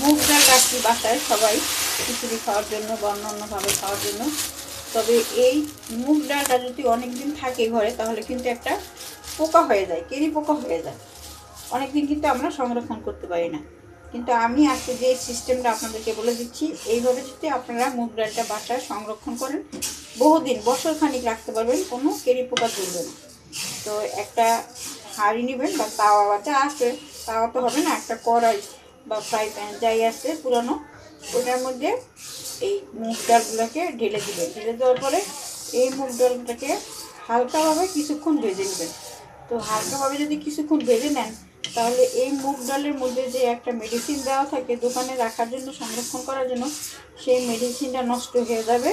মুগ ডাল রাখি বাসায় সবাই, খিচুড়ি খাওয়ার জন্য বা অন্য অন্যভাবে খাওয়ার জন্য। তবে এই মুগ ডালটা যদি অনেক দিন থাকে ঘরে, তাহলে কিন্তু একটা পোকা হয়ে যায়, কেরি পোকা হয়ে যায়। অনেক দিন কিন্তু আমরা সংরক্ষণ করতে পারি না। কিন্তু আমি আজকে যে সিস্টেমটা আপনাদেরকে বলে দিচ্ছি, এইভাবে যদি আপনারা মুগ ডালটা বাসায় সংরক্ষণ করেন, বহুদিন, বছর খানিক রাখতে পারবেন, কোনো কেরি পোকা তুলবে না। তো একটা হাঁড়ি নেবেন বা তাওয়া বা আছে, তাওয়া তো হবে না, একটা কড়াই বা ফ্রাই প্যান যাই আছে পুরানো, ওটার মধ্যে এই মুগ ডালগুলোকে ঢেলে দিবেন ঢেলে দেওয়ার পরে এই মুগ ডালটাকে হালকাভাবে কিছুক্ষণ ভেজে নেবেন। তো হালকাভাবে যদি কিছুক্ষণ ভেজে নেন, তাহলে এই মুগ ডালের মধ্যে যে একটা মেডিসিন দেওয়া থাকে দোকানে রাখার জন্য, সংরক্ষণ করার জন্য, সেই মেডিসিনটা নষ্ট হয়ে যাবে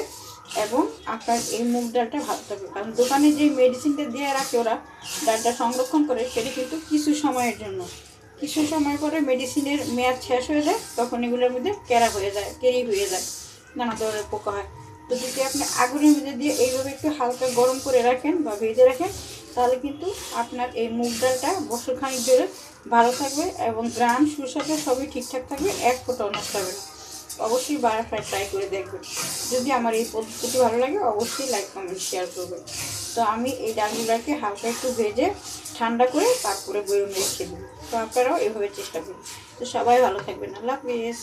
এবং আপনার এই মুগ ডালটা ভালো থাকবে। কারণ দোকানে যে মেডিসিনটা দিয়ে রাখে ওরা, ডালটা সংরক্ষণ করে, সেটা কিন্তু কিছু সময়ের জন্য। কিছু সময় পরে মেডিসিনের মেয়াদ শেষ হয়ে যায়, তখন এগুলোর মধ্যে কেরা হয়ে যায়, কেরি হয়ে যায়, নানা ধরনের পোকা হয়। তো যদি আপনি আগুনের মধ্যে দিয়ে এইভাবে একটু হালকা গরম করে রাখেন বা ভেজে রাখেন, তাহলে কিন্তু আপনার এই মুগ ডালটা বছর খানিক ধরে ভালো থাকবে এবং গ্রাম সুস্বাদু সবই ঠিকঠাক থাকবে, এক ফোটাও নষ্ট হবে অবশ্যই বারবার ট্রাই করে দেখবেন। যদি আমার এই পদ্ধতি ভালো লাগে, অবশ্যই লাইক, কমেন্ট শেয়ার করবেন। তো আমি এই ডালগুলোকে হালকা একটু ভেজে ঠান্ডা করে তারপরে বয়মে রেখে দেবো তো আপনারাও এভাবে চেষ্টা করুন। তো সবাই ভালো থাকবেন। আল্লাহ হাফিজ।